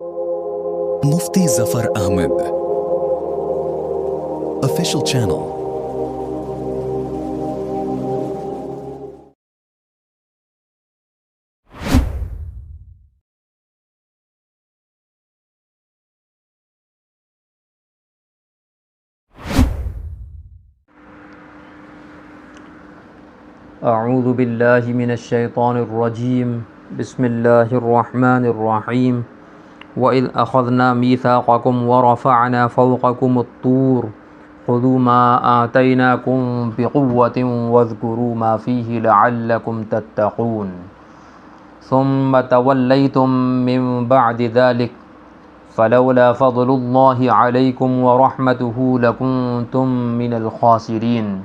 Mufti Zafar Ahmed. Official channel. أعوذ بالله من الشيطان الرجيم بسم الله الرحمن الرحيم وإذ أخذنا ميثاقكم ورفعنا فوقكم الطور خذوا ما آتيناكم بقوة واذكروا ما فيه لعلكم تتقون ثم توليتم من بعد ذلك فلولا فضل الله عليكم ورحمته لكنتم من الخاسرين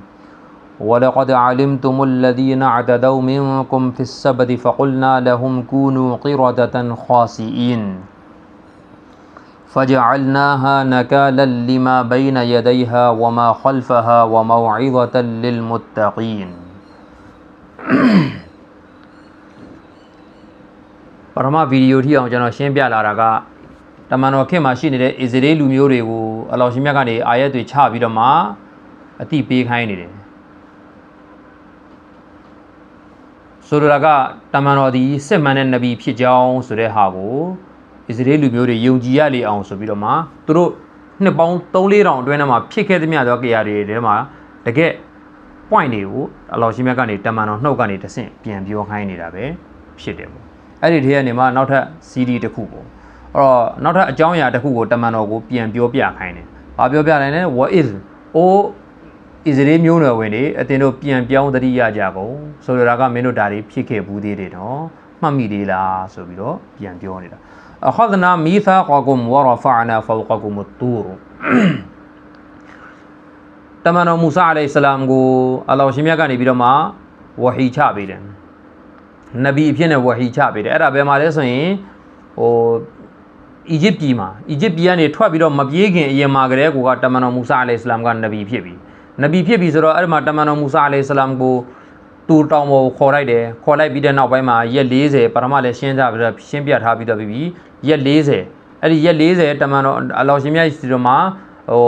ولقد علمتم الذين اعتدوا منكم في السبت فقلنا لهم كونوا قردة خاسئين فجعلناها نكالا لما بين يديها وما خلفها وموعظة للمتقين ပထမဗီဒီယိုထိအောင်ကျွန်တော်ရှင်းပြလာတာကတမန်တော်ခင်မှာရှိနေတဲ့ အစ္စရေးလူမျိုးတွေကိုအလောရှင်မြတ်ကနေအာရက်တွေချပြီးတော့မှအတိပေးခိုင်းနေတယ်ဆိုလိုတာကတမန်တော်ဒီစစ်မှန်တဲ့နဗီဖြစ်ကြောင်းဆိုတဲ့ဟာကို အစ္စရေးလူမျိုးတွေယုံကြည်ရလေအောင်ဆိုပြီးတော့မှသူတို့နှစ်ပေါင်း3-4တောင်အတွင်းထဲမှာဖြစ်ခဲ့သမျှသောကြရာတွေထဲမှာတကယ် point တွေကိုအလောရှင်မြတ်ကနေတမန်တော်နှုတ်ကနေတဆင့်ပြန်ပြောခိုင်းနေတာပဲဖြစ်တယ်ပေါ့အဲ့ဒီထဲကနေမှနောက်ထပ် CD တစ်ခုပေါ့အဲ့တော့နောက်ထပ်အကြောင်းအရာတစ်ခုကိုတမန်တော်ကိုပြန်ပြောပြခိုင်းတယ်။ဘာပြောပြလိုက်လဲ what is o ဣဇရေမျိုးနွယ်ဝင်တွေအတင်တို့ပြန်ပြောင်းသတိရကြကုန်ဆိုလိုတာကမင်းတို့ဒါတွေဖြစ်ခဲ့ဘူးသေးတယ်နော်မှတ်မိသေးလားဆိုပြီးတော့ပြန်ပြောနေတာ အခဒနာမီသာကွာကုမ်ဝရဖာနာဖောကကုမ်တူရတမန်တော်မူဆာအလိုင်ဆလမ်ကိုအလ္လာဟ်ရှင်မြတ်ကနေပြီးတော့မှဝဟီချပေးတယ်နဗီအဖြစ်နဲ့ဝဟီချပေးတယ်အဲ့ဒါဘယ်မှာလဲဆိုရင်ဟိုအီဂျစ်ပြည်မှာအီဂျစ်ပြည်ကနေထွက်ပြီးတော့မပြေးခင်အရင်မှာကလေးကတမန်တော်မူဆာအလိုင်ဆလမ်ကနဗီဖြစ်ပြီနဗီဖြစ်ပြီဆိုတော့အဲ့ဒီမှာတမန်တော်မူဆာအလိုင်ဆလမ်ကိုတူတောင်ပေါ်ခေါ်လိုက်တယ်ခေါ်လိုက်ပြီးတဲ့နောက်ပိုင်းမှာရက်40ပထမလည်းရှင်းကြပြီးတော့ရှင်းပြထားပြီးတော့ပြီး ရက်40အဲ့ဒီရက်40တမန်တော်အလောရှင်မြတ်စီတော်မှာဟို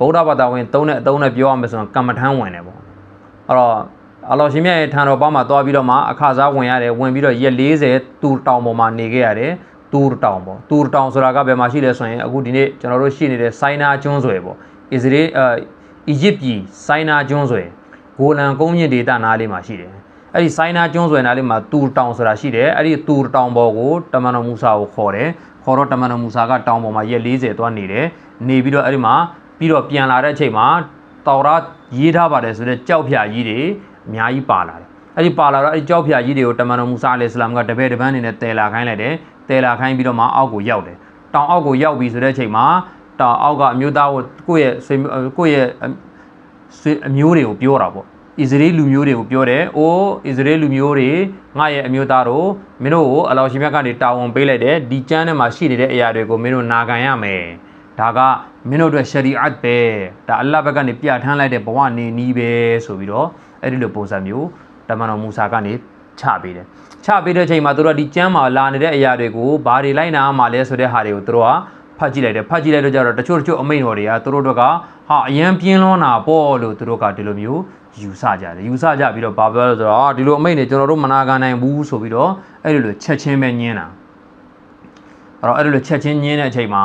ဗုဒ္ဓဘာသာဝင်သုံးတဲ့အသုံးနဲ့ပြောရမယ်ဆိုရင်ကမ္မထမ်းဝင်တယ်ပေါ့အဲ့တော့အလောရှင်မြတ်ရဲ့ထံတော်ပေါင်းမှာသွားပြီးတော့မှအခါစားဝင်ရတယ်ဝင်ပြီးတော့ရက်40တူတောင်ပေါ်မှာနေခဲ့ရတယ်တူတောင်ပေါ့တူတောင်ဆိုတာကဘယ်မှာရှိလဲဆိုရင်အခုဒီနေ့ကျွန်တော်တို့ရှိနေတဲ့ဆိုင်းနာကျွန်းဆွယ်ပေါ့အစ္စရေးအအီဂျစ်ပြည်ဆိုင်းနာကျွန်းဆွယ်ဂိုလန်ကုန်းမြင့်ဒေသနားလေးမှာရှိတယ် အဲ့ဒီဆိုင်းနာကျွန်းဆွယ်နားလေးမှာတူတောင်ဆိုတာရှိတယ်အဲ့ဒီတူတောင်ပေါ်ကိုတမန်တော်မူဆာကိုခေါ်တယ်ခေါ်တော့တမန်တော်မူဆာကတောင်ပေါ်မှာရက်40သွားနေတယ်နေပြီးတော့အဲ့ဒီမှာပြီးတော့ပြန်လာတဲ့အချိန်မှာတော်ရရေးထားပါတယ်ဆိုတဲ့ကြောက်ဖြာကြီးတွေအများကြီးပါလာတယ်အဲ့ဒီပါလာတော့အဲ့ဒီကြောက်ဖြာကြီးတွေကိုတမန်တော်မူဆာအလိုင်စလမ်ကတပည့်တပန်းနေနဲ့တဲလာခိုင်းလိုက်တယ်တဲလာခိုင်းပြီးတော့မှအောက်ကိုရောက်တယ်တောင်အောက်ကိုရောက်ပြီဆိုတဲ့အချိန်မှာတောင်အောက်ကအမျိုးသားကိုကိုယ့်ရဲ့ဆွေကိုယ့်ရဲ့ဆွေအမျိုးတွေကိုပြောတာပေါ့ အစ္စရေးလူမျိုးတွေကိုပြောတယ်။အိုးအစ္စရေးလူမျိုးတွေငါရဲ့အမျိုးသားတို့မင်းတို့ကိုအလောရှင်မြတ်ကနေတာဝန်ပေးလိုက်တယ်ဒီကျမ်းထဲမှာရှိနေတဲ့အရာတွေကိုမင်းတို့နာခံရမယ်။ဒါကမင်းတို့အတွက်ရှရီအတ်ပဲ။ဒါအလ္လာဟ်ဘက်ကနေပြဋ္ဌာန်းလိုက်တဲ့ဘဝနေနည်းပဲဆိုပြီးတော့အဲ့ဒီလိုပုံစံမျိုးတမန်တော်မူဆာကနေချပေးတယ်။ချပေးတဲ့ချိန်မှာသူတို့ဒီကျမ်းမှာလာနေတဲ့အရာတွေကိုဘာတွေလိုက်နာမှလဲဆိုတဲ့ဟာတွေကိုသူတို့ကဖတ်ကြည့်လိုက်တယ်ဖတ်ကြည့်လိုက်တော့ကျတော့တချို့တချို့အမိန့်တော်တွေကသူတို့တို့ကဟာအရန်ပြင်းလွန်းတာပေါ့လို့သူတို့ကဒီလိုမျိုး ယူဆကြတယ်ယူဆကြပြီးတော့ဘာပြောလဲဆိုတော့အာဒီလိုအမိန့်တွေကျွန်တော်တို့မနာခံနိုင်ဘူးဆိုပြီးတော့အဲ့ဒီလိုချက်ချင်းပဲညင်းတာအဲ့တော့အဲ့ဒီလိုချက်ချင်းညင်းတဲ့အချိန်မှာ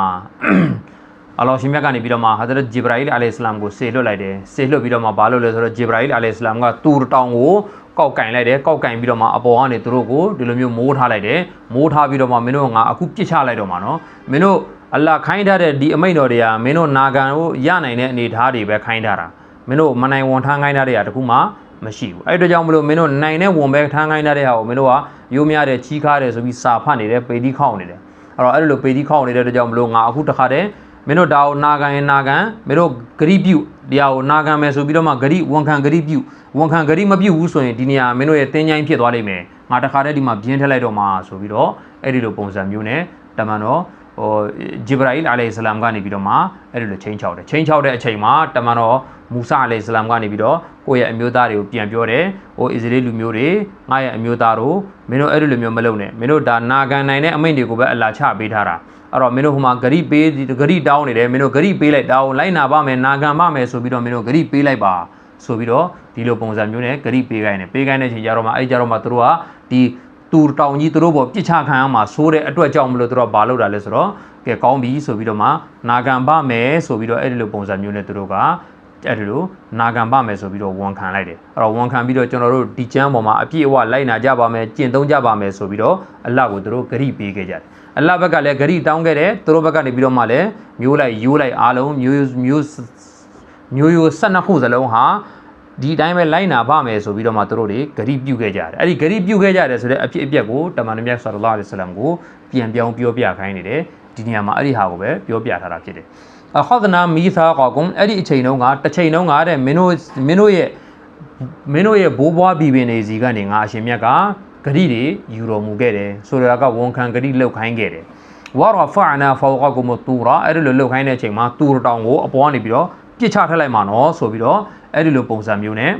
အလောရှင်မြတ်ကနေပြီးတော့မှဟာဇရတ်ဂျေဘရာအီလ်အလိုင်စလမ်ကိုဆေလွတ်လိုက်တယ်ဆေလွတ်ပြီးတော့မှဘာလို့လဲဆိုတော့ဂျေဘရာအီလ်အလိုင်စလမ်ကတူတောင်ကိုကောက်ကင်လိုက်တယ်ကောက်ကင်ပြီးတော့မှအပေါ်ကနေသူတို့ကိုဒီလိုမျိုးမိုးထားလိုက်တယ်မိုးထားပြီးတော့မှမင်းတို့ငါအခုပြစ်ချလိုက်တော့မှာနော်မင်းတို့အလ္လာခိုင်းထားတဲ့ဒီအမိန့်တော်တွေကမင်းတို့နာခံကိုရနိုင်တဲ့အနေအထားတွေပဲခိုင်းထားတာ မင်းတို့မနိုင်ဝန်ထမ်းခိုင်းထားတဲ့ဟာတခုမှမရှိဘူးအဲ့တို့ကြောင့်မလို့မင်းတို့နိုင်တဲ့ဝန်ပဲထမ်းခိုင်းထားတဲ့ဟာကိုမင်းတို့ကရိုးများတယ်ချီးခါတယ်ဆိုပြီးစာဖတ်နေတယ်ပေတီးခေါက်နေတယ်အဲ့တော့အဲ့လိုပေတီးခေါက်နေတဲ့အတွက်ကြောင့်မလို့ငါအခုတခါတည်းမင်းတို့ဒါကိုနာခံရင်နာခံမင်းတို့ဂရိပြုတရားကိုနာခံမယ်ဆိုပြီးတော့မှဂရိဝန်ခံဂရိပြုဝန်ခံဂရိမပြုဘူးဆိုရင်ဒီနေရာမင်းတို့ရဲ့တင်းချိုင်းဖြစ်သွားလိမ့်မယ်ငါတခါတည်းဒီမှာပြင်းထက်လိုက်တော့မှဆိုပြီးတော့အဲ့ဒီလိုပုံစံမျိုးနဲ့တမန်တော် ဟိုဂျေဘရာအီလ်အလိုင်ဆလမ်ကနေပြီးတော့မှအဲ့ဒီလိုချင်းချောက်တယ်ချင်းချောက်တဲ့အချိန်မှာတမန်တော်မူဆာအလိုင်ဆလမ်ကနေပြီးတော့ကိုယ့်ရဲ့အမျိုးသားတွေကိုပြန်ပြောတယ်ဟိုအစ္စရေးလူမျိုးတွေငါရဲ့အမျိုးသားတို့မင်းတို့အဲ့ဒီလိုမျိုးမလုပ်နဲ့မင်းတို့ဒါနာခံနိုင်တဲ့အမိန့်တွေကိုပဲအလာချပေးထားတာအဲ့တော့မင်းတို့ဟိုမှာဂရိပေးဂရိတောင်းနေတယ်မင်းတို့ဂရိပေးလိုက်တောင်းလိုက်နာပါမယ်နာခံပါမယ်ဆိုပြီးတော့မင်းတို့ဂရိပေးလိုက်ပါဆိုပြီးတော့ဒီလိုပုံစံမျိုးနဲ့ဂရိပေးခိုင်းတယ်ပေးခိုင်းတဲ့ချိန်ကျတော့မှအဲ့ကြတော့မှသူတို့ကဒီ တူတောင်ကြီးသူတို့ပေါ်ပြစ်ချခံရမှာဆိုးတဲ့အတွက်ကြောင့်မလို့သူတို့ကဘာလုပ်တာလဲဆိုတော့ကဲကောင်းပြီဆိုပြီးတော့မှနာခံပါမယ်ဆိုပြီးတော့အဲ့ဒီလိုပုံစံမျိုးနဲ့သူတို့ကအဲ့ဒီလိုနာခံပါမယ်ဆိုပြီးတော့ဝန်ခံလိုက်တယ်အဲ့တော့ဝန်ခံပြီးတော့ကျွန်တော်တို့ဒီကျမ်းပေါ်မှာအပြည့်အဝလိုက်နာကြပါမယ်ကျင့်သုံးကြပါမယ်ဆိုပြီးတော့အလ္လာဟ်ကိုသူတို့ဂရိပေးခဲ့ကြတယ်အလ္လာဟ်ဘက်ကလည်းဂရိတောင်းခဲ့တယ်သူတို့ဘက်ကနေပြီးတော့မှလည်းမျိုးလိုက်ယူလိုက်အားလုံးမျိုးမျိုးမျိုးရိုး12ခုစလုံးဟာ ဒီအတိုင်းပဲလိုက်နာပါမယ်ဆိုပြီးတော့မှသူတို့တွေဂရိပြုခဲ့ကြတယ်အဲ့ဒီဂရိပြုခဲ့ကြတယ်ဆိုတဲ့အဖြစ်အပျက်ကိုတမန်တော်မြတ်ဆလ္လာလဟ်အလัยဟိဝဆလမ်ကိုပြန်ပြောင်းပြောပြခိုင်းနေတယ်ဒီနေရာမှာအဲ့ဒီဟာကိုပဲပြောပြထားတာဖြစ်တယ်အခဒနာမီသာကောကုံအဲ့ဒီအချိန်တုန်းကတစ်ချိန်တုန်းကတဲ့မင်းတို့မင်းတို့ရဲ့မင်းတို့ရဲ့ဘိုးဘွားဘီပင်နေစီကနေငါအရှင်မြတ်ကဂရိတွေယူတော်မူခဲ့တယ်ဆိုတော့ကဝန်ခံဂရိလောက်ခိုင်းခဲ့တယ်ဝါရဖာနာဖောကကုမတူရာအဲ့ဒီလိုလောက်ခိုင်းတဲ့အချိန်မှာတူတောင်ကိုအပေါ်ကနေပြီးတော့ပြစ်ချထက်လိုက်မှာနော်ဆိုပြီးတော့ အဲ့ဒီလိုပုံစံမျိုးနဲ့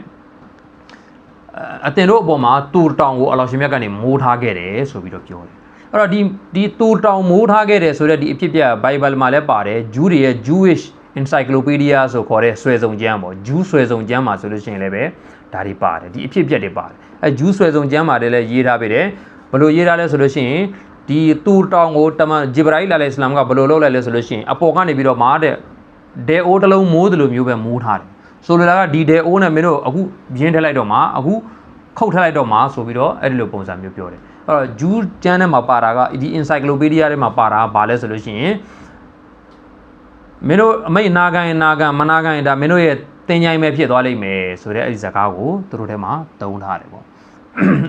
အတင်တို့အပေါ်မှာတူတောင်ကိုအလောရှင်မြတ်ကနေမိုးထားခဲ့တယ်ဆိုပြီးတော့ပြောတယ်အဲ့တော့ဒီဒီတူတောင်မိုးထားခဲ့တယ်ဆိုတဲ့ဒီအဖြစ်ပြဘိုင်ဘယ်မှာလည်းပါတယ်ဂျူးတွေရဲ့ Jewish encyclopedia ဆိုခေါ်တဲ့ဆွဲစုံကျမ်းပေါ့ဂျူးဆွဲစုံကျမ်းမှာဆိုလို့ရှိရင်လည်းပဲဒါတွေပါတယ်ဒီအဖြစ်ပြက်တွေပါတယ်အဲဂျူးဆွဲစုံကျမ်းမှာလည်းရေးထားပေးတယ်ဘယ်လိုရေးထားလဲဆိုလို့ရှိရင်ဒီတူတောင်ကိုတမန်ဂျေဘရာအီလ်အလိုင်စလမ်ကဘယ်လိုလုပ်လိုက်လဲဆိုလို့ရှိရင်အပေါ်ကနေပြီးတော့မာတဲ့ဒဲအိုးတစ်လုံးမိုးတယ်လို့မျိုးပဲမိုးထားတယ် ဆိုလိုတာကဒီဒဲအိုးနဲ့မင်းတို့အခုရင်းထက်လိုက်တော့မှအခုခုတ်ထက်လိုက်တော့မှဆိုပြီးတော့အဲ့ဒီလိုပုံစံမျိုးပြောတယ်အဲ့တော့ဂျူးကျမ်းထဲမှာပါတာကဒီ encyclopedia ထဲမှာပါတာကဘာလဲဆိုလို့ရှိရင်မင်းတို့အမိတ်နာခံရင်နာခံမနာခံရင်ဒါမင်းတို့ရဲ့တင်ကြိုင်ပဲဖြစ်သွားလိမ့်မယ်ဆိုတဲ့အဲ့ဒီဇာတ်ကားကိုသူတို့ထဲမှာတုံးထားတယ်ပေါ့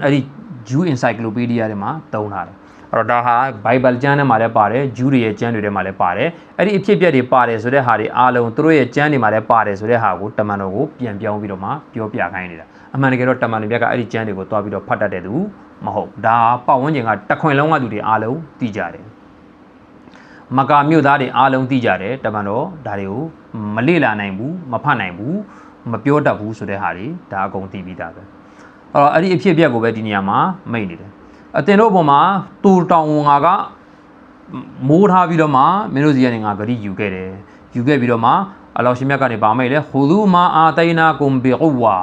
အဲ့ဒီ Jew Encyclopedia ထဲမှာတုံးထားတယ် အဲ့တော့ဒါဟာ Bible ကျမ်းထဲမှာလည်းပါတယ် Jew တွေရဲ့ကျမ်းတွေထဲမှာလည်းပါတယ်အဲ့ဒီအဖြစ်အပျက်တွေပါတယ်ဆိုတဲ့ဟာတွေအားလုံးသူတို့ရဲ့ကျမ်းတွေမှာလည်းပါတယ်ဆိုတဲ့ဟာကိုတမန်တော်ကိုပြန်ပြောင်းပြီးတော့မှပြောပြခိုင်းနေတာအမှန်တကယ်တော့တမန်တော်မြတ်ကအဲ့ဒီကျမ်းတွေကိုတွားပြီးတော့ဖတ်တတ်တဲ့သူမဟုတ်ဒါပတ်ဝန်းကျင်ကတခွင်လုံးကသူတွေအားလုံးသိကြတယ်မကာမြို့သားတွေအားလုံးသိကြတယ်တမန်တော်ဒါတွေကိုမလေ့လာနိုင်ဘူးမဖတ်နိုင်ဘူးမပြောတတ်ဘူးဆိုတဲ့ဟာတွေဒါအကုန်သိပြီးသားပဲအဲ့တော့အဲ့ဒီအဖြစ်အပျက်ကိုပဲဒီနေရာမှာမိတ်နေတယ် အတင်တို့ဘုံမှာတူတောင်ငါကမိုးထားပြီးတော့မှမင်းတို့စီကနေငါဂရိယူခဲ့တယ်ယူခဲ့ပြီးတော့မှအလောရှင်မြတ်ကနေပါမိတ်လေဟူသူမာအာတိုင်နာကုမ်ဘီကူဝါ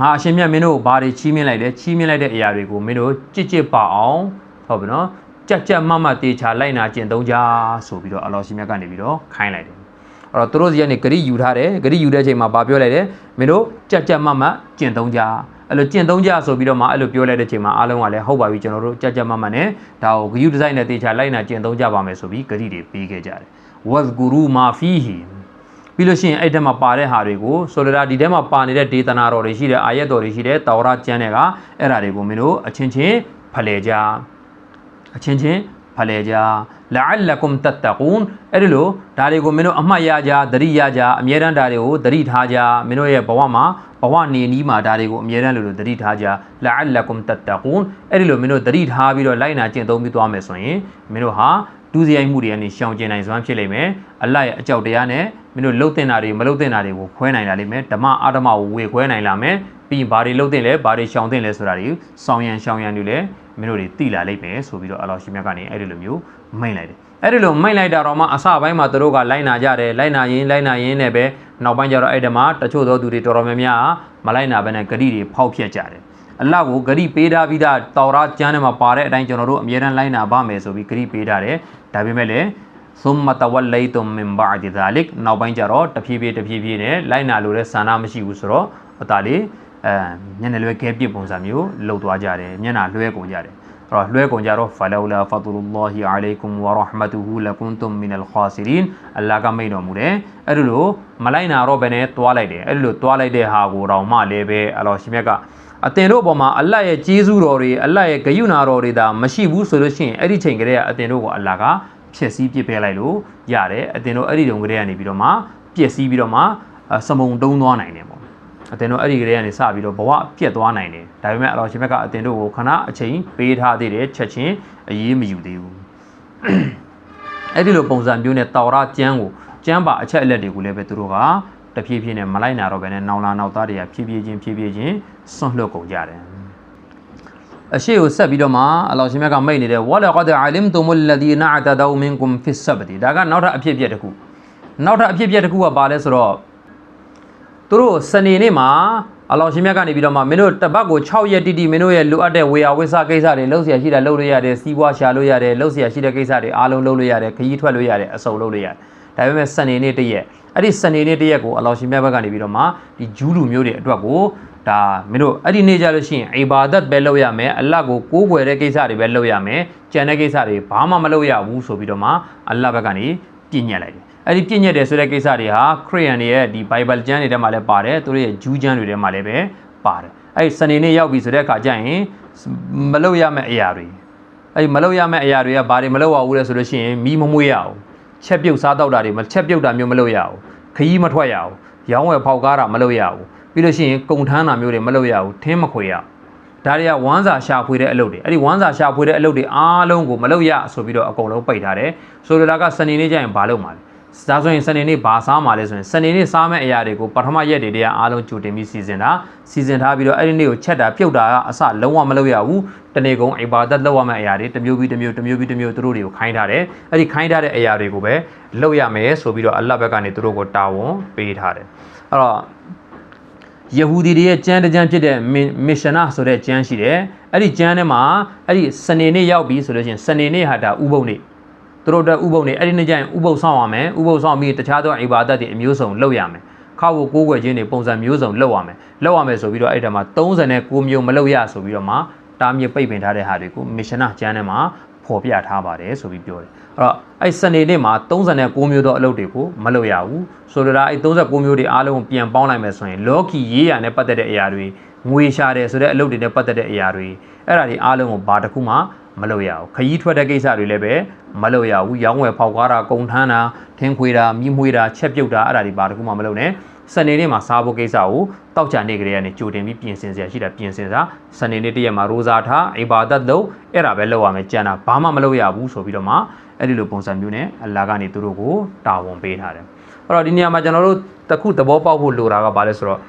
ငါအရှင်မြတ်မင်းတို့ဘာတွေချီးမြှင့်လိုက်လဲချီးမြှင့်လိုက်တဲ့အရာတွေကိုမင်းတို့ကြစ်ကြစ်ပါအောင်ဟုတ်ပြီနော်ကြက်ကြက်မမတေချာလိုက်နာကျင့်သုံးကြဆိုပြီးတော့အလောရှင်မြတ်ကနေပြီးတော့ခိုင်းလိုက်တယ်အဲ့တော့သူတို့စီကနေဂရိယူထားတယ်ဂရိယူတဲ့အချိန်မှာဗာပြောလိုက်တယ်မင်းတို့ကြက်ကြက်မမကျင့်သုံးကြ အဲ့လိုကျင့်သုံးကြဆိုပြီးတော့မှအဲ့လိုပြောလိုက်တဲ့အချိန်မှာအားလုံးကလည်းဟုတ်ပါပြီကျွန်တော်တို့ကြက်ကြက်မမနဲ့ဒါကိုဂယုဒီဇိုင်းနဲ့တေချာလိုက်နာကျင့်သုံးကြပါမယ်ဆိုပြီးဂရိတွေပေးခဲ့ကြတယ်ဝတ်ဂူရူမာဖီဟီပြီးလို့ရှိရင်အဲ့ထဲမှာပါတဲ့ဟာတွေကိုဆိုလိုတာဒီထဲမှာပါနေတဲ့ဒေသနာတော်တွေရှိတယ်အာယတ်တော်တွေရှိတယ်တာဝရကျမ်းတွေကအဲ့ဓာတွေကိုမင်းတို့အချင်းချင်းဖလှယ်ကြအချင်းချင်းဖလှယ်ကြလာအလကုမ်တတကူန်အဲ့ဒီလိုဒါတွေကိုမင်းတို့အမှတ်ရကြသတိရကြအမြဲတမ်းဒါတွေကိုသတိထားကြမင်းတို့ရဲ့ဘဝမှာ ဘဝနေနီးမှာဒါတွေကိုအမြဲတမ်းလိုလိုသတိထားကြလာအလကုမ်တတကူန်အဲ့ဒီလိုမင်းတို့သတိထားပြီးတော့လိုက်နာကျင့်သုံးပြီးသွားမယ်ဆိုရင်မင်းတို့ဟာဒူးစရိုက်မှုတွေကနေရှောင်ကျဉ်နိုင်စွမ်းဖြစ်လိမ့်မယ်အလတ်ရဲ့အကြောက်တရားနဲ့မင်းတို့လှုပ်တင်တာတွေမလှုပ်တင်တာတွေကိုခွဲနိုင်လာလိမ့်မယ်ဓမ္မအာဓမ္မကိုဝေခွဲနိုင်လာမယ်ပြီးရင်ဘာတွေလှုပ်တင်လဲဘာတွေရှောင်တင်လဲဆိုတာတွေစောင်းရန်ရှောင်ရန်တွေလည်းမင်းတို့တွေသိလာလိမ့်မယ်ဆိုပြီးတော့အလောရှိမြတ်ကနေအဲ့ဒီလိုမျိုးမိတ်လိုက်တယ် အဲ့ဒီလိုမိတ်လိုက်တာတော့မှအစပိုင်းမှာသူတို့ကလိုက်နာကြတယ်လိုက်နာရင်လိုက်နာရင်နဲ့ပဲနောက်ပိုင်းကျတော့အဲ့ဒီမှာတချို့သောသူတွေတော်တော်များများမလိုက်နာဘဲနဲ့ဂရိတွေဖောက်ဖျက်ကြတယ်အလ္လာဟ်ကိုဂရိပေးထားပြီးသားတောရာကျမ်းထဲမှာပါတဲ့အတိုင်းကျွန်တော်တို့အမြဲတမ်းလိုက်နာပါမယ်ဆိုပြီးဂရိပေးထားတယ်ဒါပေမဲ့လည်းသုမတဝလိတုံမင်ဘာဒီဇာလစ်နောက်ပိုင်းကျတော့တဖြည်းဖြည်းတဖြည်းဖြည်းနဲ့လိုက်နာလို့တဲ့ဆန္ဒမရှိဘူးဆိုတော့အတားလေးအဲမျက်နှာလွဲခဲပြစ်ပုံစံမျိုးလှုပ်သွားကြတယ်မျက်နှာလွဲကုန်ကြတယ်အဲ့ တော့လွဲကုန်ကြတော့ဖလောလာဖတ်လူလာဟီအလိုင်ကွမ်ဝရဟမတူဟူလကွန်တုမ်မင်အလ်ခါစီရင်အလ္လာဟ်ကမိန်တော်မူတယ်အဲ့ဒီလိုမလိုက်နာတော့ဘယ်နဲ့တွားလိုက်တယ်အဲ့ဒီလိုတွားလိုက်တဲ့ဟာကိုတော့မှလည်းပဲအလောရှင်မြတ်ကအတင်တို့အပေါ်မှာအလတ်ရဲ့ကျေးဇူးတော်တွေအလတ်ရဲ့ဂယုဏတော်တွေဒါမရှိဘူးဆိုလို့ရှိရင်အဲ့ဒီချိန်ကလေးကအတင်တို့ကိုအလ္လာဟ်ကဖြည့်ဆည်းပြစ်ပေးလိုက်လို့ရတယ်အတင်တို့အဲ့ဒီတုန်းကလေးကနေပြီးတော့မှပြည့်စည်းပြီးတော့မှစမုံတုံးသွားနိုင်တယ်ပေါ့ အတင်တို့အဲ့ဒီကလေးကနေစပြီးတော့ဘဝပြက်သွားနိုင်တယ်ဒါပေမဲ့အလောရှင်ဘက်ကအတင်တို့ကိုခဏအချိန်ပေးထားသေးတယ်ချက်ချင်းအရေးမယူသေးဘူးအဲ့ဒီလိုပုံစံမျိုးနဲ့တောက်ရကျမ်းကိုကျမ်းပါအချက်အလက်တွေကိုလည်းပဲသူတို့ကတဖြည်းဖြည်းနဲ့မလိုက်နာတော့ဘဲနဲ့နောင်လာနောက်သားတွေကဖြည်းဖြည်းချင်းဖြည်းဖြည်းချင်းဆွန့်လွတ်ကုန်ကြတယ်အရှိကိုဆက်ပြီးတော့မှအလောရှင်မြတ်ကမိတ်နေတယ်ဝလကဒ်အလင်တုမလဒီနာအတဒူမင်ကွမ်ဖီဆဘတီဒါကနောက်ထပ်အဖြစ်အပျက်တစ်ခုနောက်ထပ်အဖြစ်အပျက်တစ်ခုကဘာလဲဆိုတော့ သူတို့စနေနေ့မှာအလောရှင်မြတ်ကနေပြီးတော့မှမင်းတို့တပတ်ကို6ရက်တိတိမင်းတို့ရဲ့လိုအပ်တဲ့ဝေယဝိဆကိစ္စတွေလုပ်เสียရှိတာလုပ်လို့ရတယ်စီးပွားရှာလို့ရတယ်လုပ်เสียရှိတဲ့ကိစ္စတွေအားလုံးလုပ်လို့ရတယ်ခရီးထွက်လို့ရတယ်အစုံလုပ်လို့ရတယ်ဒါပေမဲ့စနေနေ့တရက်အဲ့ဒီစနေနေ့တရက်ကိုအလောရှင်မြတ်ဘက်ကနေပြီးတော့မှဒီဂျူးလူမျိုးတွေအတွက်ကိုဒါမင်းတို့အဲ့ဒီနေ့ကြလို့ရှိရင်အိဘာဒတ်ပဲလုပ်ရမယ်အလတ်ကိုကိုးကွယ်တဲ့ကိစ္စတွေပဲလုပ်ရမယ်ကြံတဲ့ကိစ္စတွေဘာမှမလုပ်ရဘူးဆိုပြီးတော့မှအလတ်ဘက်ကနေပြညက်လိုက်တယ် အဲ့ဒီပြညက်တယ်ဆိုတဲ့ကိစ္စတွေဟာခရစ်ယာန်တွေရဲ့ဒီ Bible ကျမ်းတွေထဲမှာလည်းပါတယ်သူတို့ရဲ့ဂျူးကျမ်းတွေထဲမှာလည်းပဲပါတယ်အဲ့ဒီစနေနေ့ရောက်ပြီဆိုတဲ့အခါကျရင်မလုပ်ရမယ့်အရာတွေအဲ့ဒီမလုပ်ရမယ့်အရာတွေကဘာတွေမလုပ်ရဘူးလဲဆိုလို့ရှိရင်မီးမမွေးရအောင်ချက်ပြုတ်စားတော့တာတွေမချက်ပြုတ်တာမျိုးမလုပ်ရအောင်ခရီးမထွက်ရအောင်ရောင်းဝယ်ဖောက်ကားတာမလုပ်ရဘူးပြီးလို့ရှိရင်ကုံထမ်းတာမျိုးတွေမလုပ်ရဘူးထင်းမခွေရအောင်ဒါတွေကဝမ်းစာရှာဖွေတဲ့အလုပ်တွေအဲ့ဒီဝမ်းစာရှာဖွေတဲ့အလုပ်တွေအားလုံးကိုမလုပ်ရဆိုပြီးတော့အကုန်လုံးပိတ်ထားတယ်ဆိုလိုတာကစနေနေ့ကျရင်ဘာလုပ်မှာလဲ ဒါဆိုရင်စနေနေ့ဘာစားမှာလဲဆိုရင်စနေနေ့စားမယ့်အရာတွေကိုပထမရက်တွေတည်းကအားလုံးကြိုတင်ပြီးစီစဉ်တာစီစဉ်ထားပြီးတော့အဲ့ဒီနေ့ကိုချက်တာပြုတ်တာကအစလုံးဝမလုပ်ရဘူးတနေ့ကုန်အိဘာဒတ်လုပ်ရမယ့်အရာတွေတစ်မျိုးပြီးတစ်မျိုးတစ်မျိုးပြီးတစ်မျိုးသူတို့တွေကိုခိုင်းထားတယ်အဲ့ဒီခိုင်းထားတဲ့အရာတွေကိုပဲလုပ်ရမယ်ဆိုပြီးတော့အလတ်ဘက်ကနေသူတို့ကိုတာဝန်ပေးထားတယ်အဲ့တော့ယေဟူဒီတွေရဲ့ကျမ်းတစ်ကျမ်းဖြစ်တဲ့မစ်ရှင်နာဆိုတဲ့ကျမ်းရှိတယ်အဲ့ဒီကျမ်းထဲမှာအဲ့ဒီစနေနေ့ရောက်ပြီဆိုလို့ရှိရင်စနေနေ့ဟာဒါဥပုံနေ့ သူတို့အတွက်ဥပုံနေ့အဲ့ဒီနေ့ကျရင်ဥပုံဆောင်ရမယ်ဥပုံဆောင်ပြီးတခြားသောအိဘာဒတ်တွေအမျိုးစုံလုပ်ရမယ်ခောက်ကိုကိုးကွယ်ခြင်းတွေပုံစံမျိုးစုံလုပ်ရမယ်လုပ်ရမယ်ဆိုပြီးတော့အဲ့ဒါမှာ39မျိုးမလုပ်ရဆိုပြီးတော့မှတားမြစ်ပိတ်ပင်ထားတဲ့ဟာတွေကိုမစ်ရှင်နာကျမ်းထဲမှာဖော်ပြထားပါတယ်ဆိုပြီးပြောတယ်အဲ့တော့အဲ့စနေနေ့မှာ39မျိုးသောအလုပ်တွေကိုမလုပ်ရဘူးဆိုလိုတာအဲ့39မျိုးတွေအားလုံးပြန်ပေါင်းလိုက်မယ်ဆိုရင်လောကီရေးရာနဲ့ပတ်သက်တဲ့အရာတွေငွေရှာတယ်ဆိုတဲ့အလုပ်တွေနဲ့ပတ်သက်တဲ့အရာတွေအဲ့ဒါတွေအားလုံးကိုဘာတစ်ခုမှ မလုပ်ရဘူးခရီးထွက်တဲ့ကိစ္စတွေလည်းပဲမလုပ်ရဘူးရောင်းဝယ်ဖောက်ကားတာကုန်ထမ်းတာထင်းခွေတာမြင်းမွေးတာချက်ပြုတ်တာအဲ့ဒါတွေဘာတစ်ခုမှမလုပ်နဲ့စနေနေ့မှာစားဖို့ကိစ္စကိုတောက်ကြနေကြတဲ့ကနေကြိုတင်ပြီးပြင်ဆင်စရာရှိတာပြင်ဆင်စားစနေနေ့တရက်မှာရိုဇာထားအိဘာဒတ်လုပ်အဲ့ဒါပဲလုပ်ရမယ်ကြံတာဘာမှမလုပ်ရဘူးဆိုပြီးတော့မှအဲ့ဒီလိုပုံစံမျိုးနဲ့အလ္လာဟ်ကနေသူတို့ကိုတာဝန်ပေးထားတယ်အဲ့တော့ဒီနေရာမှာကျွန်တော်တို့တခုသဘောပေါက်ဖို့လိုတာကဘာလဲဆိုတော့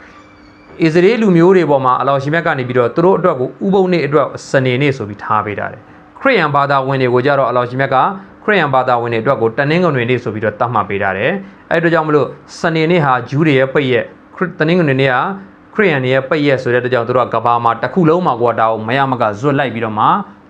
အစ္စရေးလူမျိုးတွေပေါ်မှာအလောရှင်မြတ်ကနေပြီးတော့သူတို့အတွက်ကိုဥပုံနေ့အတွက်စနေနေ့ဆိုပြီးထားပေးထားတယ် ခရစ်ယာန်ဘာသာဝင်တွေကိုကြတော့အလောရှင်မြတ်ကခရစ်ယာန်ဘာသာဝင်တွေအတွက်ကိုတနင်္ဂနွေနေ့ဆိုပြီးတော့တတ်မှတ်ပေးထားတယ်အဲ့ဒါကြောင့်မလို့စနေနေ့ဟာဂျူးတွေရဲ့ပိတ်ရက်တနင်္ဂနွေနေ့ကခရစ်ယာန်တွေရဲ့ပိတ်ရက်ဆိုတဲ့အတွက်ကြောင့်သူတို့ကကဘာမှာတစ်ခုလုံးမှာကိုတာကိုမရမကဇွတ်လိုက်ပြီးတော့မှ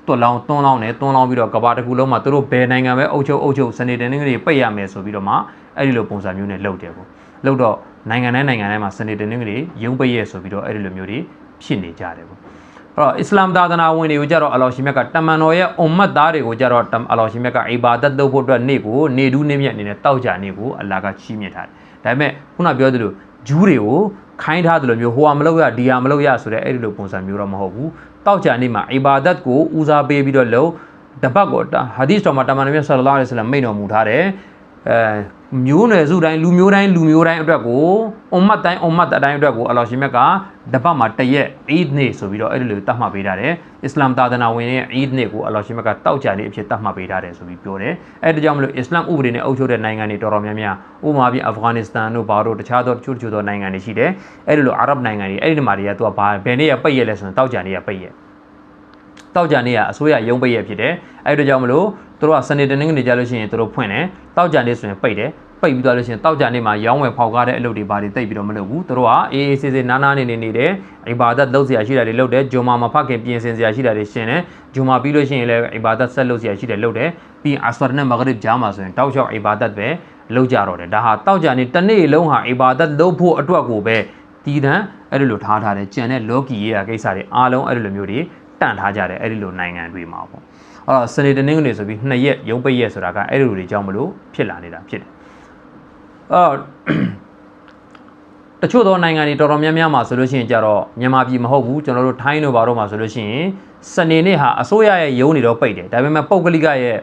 တွတ်လောင်းတွန်းလောင်းနဲ့တွန်းလောင်းပြီးတော့ကဘာတစ်ခုလုံးမှာသူတို့ဘယ်နိုင်ငံပဲအုပ်ချုပ်အုပ်ချုပ်စနေတနင်္ဂနွေပိတ်ရမယ်ဆိုပြီးတော့မှအဲ့ဒီလိုပုံစံမျိုးနဲ့လုပ်တယ်ပေါ့လုပ်တော့နိုင်ငံတိုင်းနိုင်ငံတိုင်းမှာစနေတနင်္ဂနွေရုံးပိတ်ရက်ဆိုပြီးတော့အဲ့ဒီလိုမျိုးတွေဖြစ်နေကြတယ်ပေါ့အဲ့ တော့အစ္စလာမ်သာသနာဝင်တွေကိုကြတော့အလောရှင်မြတ်ကတမန်တော်ရဲ့အွမ်မတ်သားတွေကိုကြတော့အလောရှင်မြတ်ကအီဘာဒတ်လုပ်ဖို့အတွက်နေ့ကိုနေဒူးနေမြတ်အနေနဲ့တောက်ကြနေကိုအလ္လာဟ်ကချီးမြှင့်ထားတယ်ဒါပေမဲ့ခုနပြောသလိုဂျူးတွေကိုခိုင်းထားသလိုမျိုးဟိုဟာမလုပ်ရဒီဟာမလုပ်ရဆိုတဲ့အဲ့ဒီလိုပုံစံမျိုးတော့မဟုတ်ဘူးတောက်ကြနေမှာအီဘာဒတ်ကိုဦးစားပေးပြီးတော့လုပ်တပတ်ကိုဟာဒီသ်တော်မှာတမန်တော်မြတ်ဆလ္လာလဟ်အလိုင်းဝါဆလမ်မိန့်တော်မူထားတယ် အဲမျိုးနွယ်စုတိုင်းလူမျိုးတိုင်းလူမျိုးတိုင်းအတွက်ကိုအွမ်မတ်တိုင်းအွမ်မတ်တိုင်းအတွက်ကိုအလ္လာဟ်ရှင်မြတ်ကတပတ်မှာတရက်အီဒ်နေ့ဆိုပြီးတော့အဲ့ဒီလိုတတ်မှတ်ပေးထားတယ်အစ္စလာမ်သာသနာဝင်ရဲ့အီဒ်နေ့ကိုအလ္လာဟ်ရှင်မြတ်ကတောက်ကြနေ့အဖြစ်တတ်မှတ်ပေးထားတယ်ဆိုပြီးပြောတယ်အဲ့ဒါကြောင့်မလို့အစ္စလာမ်ဥပဒေနဲ့အုပ်ချုပ်တဲ့နိုင်ငံတွေတော်တော်များများဥပမာပြအာဖဂန်နစ္စတန်တို့ဘာတို့တခြားသောတချို့တချို့သောနိုင်ငံတွေရှိတယ်အဲ့ဒီလိုအာရဗ်နိုင်ငံတွေအဲ့ဒီမှာတွေကသူကဘာဘယ်နေ့ရပိတ်ရက်လဲဆိုရင်တောက်ကြနေ့ရပိတ်ရက် တောက်ကြနေရအစိုးရရုံးပိတ်ရဖြစ်တယ်အဲ့တို့ကြောင့်မလို့တို့ကစနေတနင်္ဂနွေကြလို့ရှိရင်တို့ဖွင့်တယ်တောက်ကြနေဆိုရင်ပိတ်တယ်ပိတ်ပြီးသွားလို့ရှိရင်တောက်ကြနေမှာရောင်းဝယ်ဖောက်ကားတဲ့အလုပ်တွေဘာတွေတိတ်ပြီးတော့မလုပ်ဘူးတို့ကအေးအေးဆေးဆေးနားနားနေနေနေတယ်အိဘာဒတ်လုပ်စရာရှိတာတွေလုပ်တယ်ဂျွန်မာမဖခင်ပြင်ဆင်စရာရှိတာတွေရှင်တယ်ဂျွန်မာပြီးလို့ရှိရင်လည်းအိဘာဒတ်ဆက်လုပ်စရာရှိတယ်လုပ်တယ်ပြီးရင်အစဖာနဲ့မဂရစ်ကြားမှာဆိုရင်တောက်လျှောက်အိဘာဒတ်ပဲလုပ်ကြတော့တယ်ဒါဟာတောက်ကြနေတစ်နေ့လုံးဟာအိဘာဒတ်လုပ်ဖို့အတွက်ကိုပဲတည်တံ့အဲ့လိုလိုထားထားတယ်ကြံတဲ့လော်ကီရဲ့ကိစ္စတွေအားလုံးအဲ့လိုလိုမျိုးတွေ တန့်ထားကြတယ်အဲ့ဒီလိုနိုင်ငံတွေမှာပေါ့အဲ့တော့စနေတနင်္ဂနွေဆိုပြီးနှစ်ရက်ရုံးပိတ်ရက်ဆိုတာကအဲ့ဒီလိုတွေကြောင့်မလို့ဖြစ်လာနေတာဖြစ်တယ်အော်တချို့သောနိုင်ငံတွေတော်တော်များများမှာဆိုလို့ရှိရင်ကြတော့မြန်မာပြည်မဟုတ်ဘူးကျွန်တော်တို့ထိုင်းတို့ဘာတို့မှာဆိုလို့ရှိရင်စနေနေ့ဟာအစိုးရရဲ့ရုံးနေတော့ပိတ်တယ်ဒါပေမဲ့ပုတ်ကလိကရဲ့